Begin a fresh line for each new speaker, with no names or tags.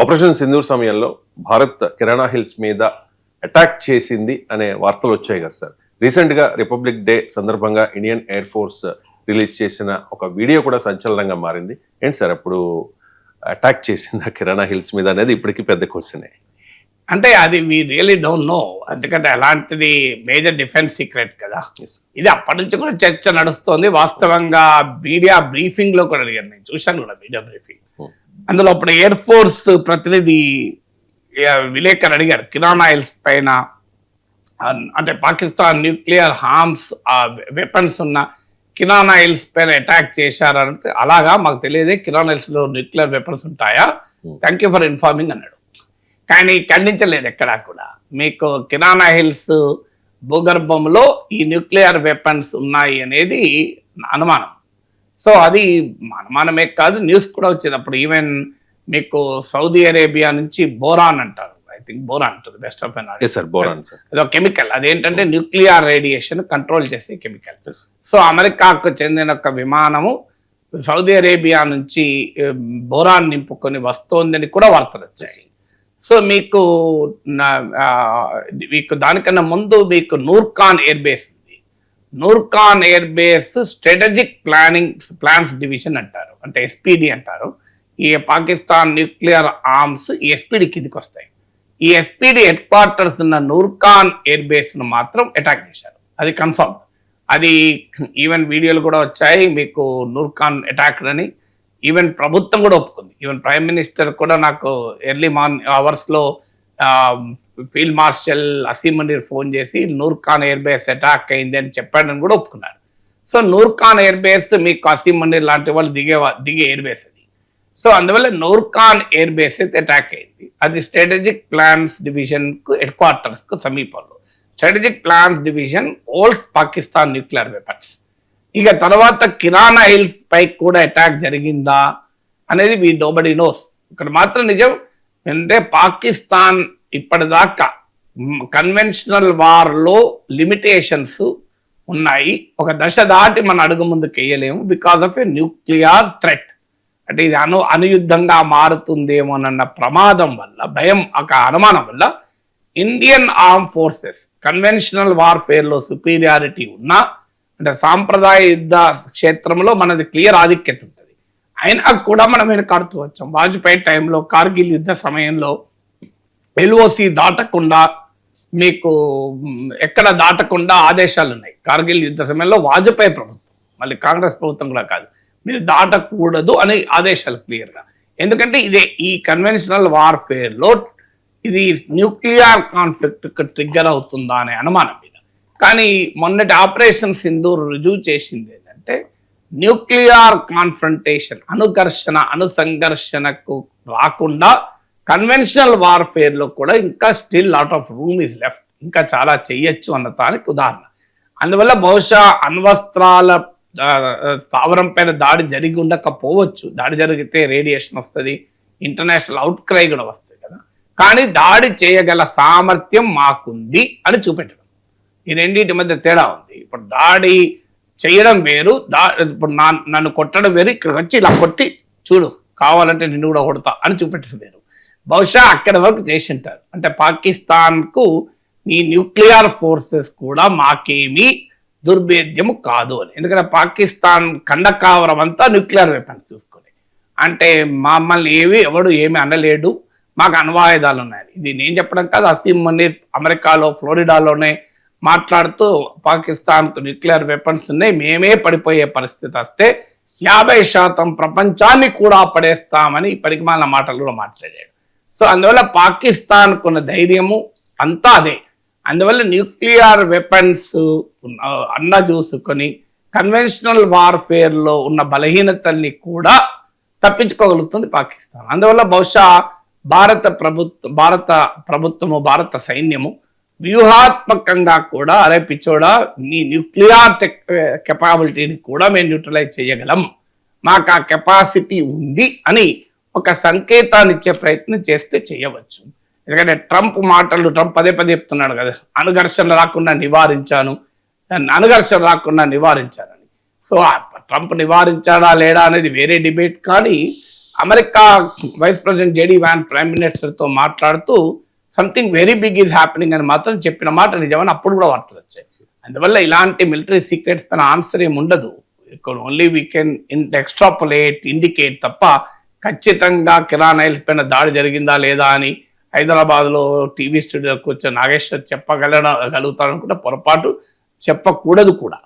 Operation Sindoor సమయంలో Bharat Kirana hills మీద attack చేసింది అనే వార్తలు వచ్చాయి కదా సార్. రీసెంట్గా రిపబ్లిక్ డే సందర్భంగా ఇండియన్ ఎయిర్ ఫోర్స్ రిలీజ్ చేసిన ఒక వీడియో కూడా సంచలనంగా మారింది. ఏంటి సార్ అప్పుడు అటాక్ చేసింది కిరాణా హిల్స్ మీద అనేది ఇప్పటికీ పెద్ద క్వశ్చన్.
అంటే అది వీ రియలీ డోంట్ నో ఎందుకంటే అలాంటిది మేజర్ డిఫెన్స్ సీక్రెట్ కదా. ఇది అప్పటి నుంచి కూడా చర్చ నడుస్తోంది. వాస్తవంగా మీడియా బ్రీఫింగ్లో కూడా అడిగాను నేను చూశాను కూడా మీడియా బ్రీఫింగ్. అందులో అప్పుడు ఎయిర్ ఫోర్స్ ప్రతినిధి విలేకరు అడిగారు కిరాణా ఆయిల్స్ పైన అంటే పాకిస్తాన్ న్యూక్లియర్ హార్మ్స్ వెపన్స్ ఉన్న కిరాణా ఆయిల్స్ పైన అటాక్ చేశారంటే అలాగా మాకు తెలియదే కిరాణా ఆయిల్స్లో న్యూక్లియర్ వెపన్స్ ఉంటాయా థ్యాంక్ యూ ఫర్ ఇన్ఫార్మింగ్ అన్నాడు. కానీ ఖండించలేదు ఎక్కడా కూడా. మీకు కిరాణా హిల్స్ భూగర్భంలో ఈ న్యూక్లియర్ వెపన్స్ ఉన్నాయి అనేది అనుమానం. సో అది అనుమానమే కాదు న్యూస్ కూడా వచ్చింది అప్పుడు ఈవెన్ మీకు సౌదీ అరేబియా నుంచి బోరాన్ అంటారు. ఐ థింక్ బోరాన్ అంటారు best of
yes sir boron sir
అదో కెమికల్ అదేంటంటే న్యూక్లియర్ రేడియేషన్ కంట్రోల్ చేసే కెమికల్. సో అమెరికాకు చెందిన ఒక విమానము సౌదీ అరేబియా నుంచి బోరాన్ నింపుకొని వస్తోందని కూడా వార్తలు వచ్చాయి. సో మీకు మీకు దానికన్నా ముందు మీకు Nur Khan air base Nur Khan Nur Khan air base strategic planning plans division అంటారు. అంటే ఎస్పీడి అంటారు. ఈ పాకిస్తాన్ న్యూక్లియర్ ఆర్మ్స్ ఈ ఎస్పీడి కిందికి వస్తాయి. ఈ ఎస్పీడి హెడ్ క్వార్టర్స్ ఉన్న నూర్ఖాన్ ఎయిర్ బేస్ను మాత్రం అటాక్ చేశారు. అది కన్ఫర్మ్. అది ఈవెన్ వీడియోలు కూడా వచ్చాయి. మీకు నూర్ఖాన్ అటాక్ అని. ఈవెన్ ప్రభుత్వం కూడా ఒప్పుకుంది. ఈవెన్ ప్రైమ్ మినిస్టర్ కూడా నాకు ఎర్లీ మార్నింగ్ అవర్స్లో field marshal Asim Munir phone చేసి నూర్ఖాన్ ఎయిర్ బేస్ అటాక్ అయింది అని చెప్పాడని కూడా ఒప్పుకున్నాడు సో నూర్ఖాన్ ఎయిర్ బేస్ మీకు అసీమ్ మనీర్ లాంటి వాళ్ళు దిగే దిగే ఎయిర్ బేస్ అది. సో అందువల్ల నూర్ఖాన్ ఎయిర్ బేస్ అయితే అటాక్ అయింది. అది స్ట్రాటజిక్ ప్లాన్స్ డివిజన్కు హెడ్ క్వార్టర్స్కు సమీపంలో. Strategic plans division holds Pakistan nuclear weapons. ఇక తర్వాత కిరాణా హిల్స్ పై కూడా అటాక్ జరిగిందా అనేది వీ నోబడి నోస్. ఇక్కడ మాత్రం నిజం అంటే పాకిస్తాన్ ఇప్పటిదాకా కన్వెన్షనల్ వార్లో లిమిటేషన్స్ ఉన్నాయి. ఒక దశ దాటి మన అడుగు ముందుకు వేయలేము because of a nuclear threat అంటే ఇది అను అనుయుద్ధంగా మారుతుందేమోనన్న ప్రమాదం వల్ల భయం ఒక అనుమానం వల్ల ఇండియన్ ఆర్మ్ ఫోర్సెస్ కన్వెన్షనల్ వార్ఫేర్లో సుపీరియారిటీ ఉన్నా అంటే సాంప్రదాయ యుద్ధ క్షేత్రంలో మనది క్లియర్ ఆధిక్యత ఉంది అయినా కూడా మనం వెనకాడుతూ వచ్చాం. వాజ్పేయి టైంలో కార్గిల్ యుద్ధ సమయంలో ఎల్ఓసి దాటకుండా మీకు ఎక్కడ దాటకుండా ఆదేశాలు ఉన్నాయి? కార్గిల్ యుద్ధ సమయంలో వాజ్పేయి ప్రభుత్వం మళ్ళీ కాంగ్రెస్ ప్రభుత్వం కూడా కాదు. మీరు దాటకూడదు అనే ఆదేశాలు క్లియర్గా. ఎందుకంటే ఇదే ఈ కన్వెన్షనల్ వార్ఫేర్లో ఇది న్యూక్లియర్ కాన్ఫ్లిక్ట్ ట్రిగ్గర్ అవుతుందా అనే అనుమానం మీద. కానీ మొన్నటి ఆపరేషన్ సింధూర్ రుజువు చేసింది ఏంటంటే న్యూక్లియర్ కాన్ఫ్రంటేషన్ అనుఘర్షణ అనుసంఘర్షణకు రాకుండా కన్వెన్షనల్ వార్ఫేర్లో కూడా ఇంకా still lot of room is left ఇంకా చాలా చెయ్యొచ్చు అన్న దానికి ఉదాహరణ. అందువల్ల బహుశా అణ్వస్త్రాల స్థావరం పైన దాడి జరిగి ఉండకపోవచ్చు. దాడి జరిగితే రేడియేషన్ వస్తుంది ఇంటర్నేషనల్ అవుట్ క్రై కూడా వస్తుంది కదా. కానీ దాడి చేయగల సామర్థ్యం మాకుంది అని చూపెట్టడం. ఈ రెండింటి మధ్య తేడా ఉంది. ఇప్పుడు దాడి చేయడం వేరు దా ఇప్పుడు నా నన్ను కొట్టడం వేరు ఇక్కడికి వచ్చి ఇలా కొట్టి చూడు కావాలంటే నిన్ను కూడా కొడతా అని చూపెట్టడం వేరు. బహుశా అక్కడ వరకు చేసి ఉంటారు అంటే పాకిస్తాన్కు నీ న్యూక్లియర్ ఫోర్సెస్ కూడా మాకేమీ దుర్భేద్యము కాదు అని. ఎందుకంటే పాకిస్తాన్ కండకావరం అంతా న్యూక్లియర్ వెపన్స్ చూసుకొని. అంటే మమ్మల్ని ఏవి ఎవడు ఏమి అనలేడు. మాకు అణ్వాయుధాలు ఉన్నాయి. ఇది నేను చెప్పడం కాదు అసీం మనీర్ అమెరికాలో ఫ్లోరిడాలోనే మాట్లాడుతూ పాకిస్తాన్కు న్యూక్లియర్ వెపన్స్ ఉన్నాయి మేమే పడిపోయే పరిస్థితి వస్తే యాభై శాతం ప్రపంచాన్ని కూడా పడేస్తామని ఇప్పటికి మన మాటలు కూడా మాట్లాడాడు. సో అందువల్ల పాకిస్తాన్కు ఉన్న ధైర్యము అంతా అదే. అందువల్ల న్యూక్లియర్ వెపన్స్ అన్న చూసుకొని కన్వెన్షనల్ వార్ఫేర్లో ఉన్న బలహీనతల్ని కూడా తప్పించుకోగలుగుతుంది పాకిస్తాన్. అందువల్ల బహుశా భారత ప్రభుత్వ భారత ప్రభుత్వము భారత సైన్యము వ్యూహాత్మకంగా కూడా అరే పిచ్చోడా నీ న్యూక్లియర్ టెక్ కెపాబిలిటీని కూడా మేము న్యూట్రలైజ్ చేయగలం. మాకు ఆ కెపాసిటీ ఉంది అని ఒక సంకేతాన్ని ఇచ్చే ప్రయత్నం చేస్తే చేయవచ్చు. ఎందుకంటే ట్రంప్ మాటలు ట్రంప్ పదే పదే చెప్తున్నాడు కదా. అనుఘర్షణ రాకుండా నివారించాను. దాన్ని అనుఘర్షణ రాకుండా నివారించానని. సో ట్రంప్ నివారించాడా లేడా అనేది వేరే డిబేట్. కానీ America vice president JD Vance prime minister మాట్లాడుతూ something very big is happening అని మాత్రం చెప్పిన మాట నిజమని అప్పుడు కూడా వార్తలు వచ్చాయి. అందువల్ల ఇలాంటి మిలిటరీ సీక్రెట్స్ పైన ఆన్సర్ ఏమి ఉండదు. ఇక్కడ only we can extrapolate indicate తప్ప ఖచ్చితంగా కిరాణాయిల్స్ పైన దాడి జరిగిందా లేదా అని హైదరాబాద్లో టీవీ స్టూడియోకి వచ్చే నాగేశ్వర్ చెప్పగలగలుగుతారు కూడా పొరపాటు చెప్పకూడదు కూడా.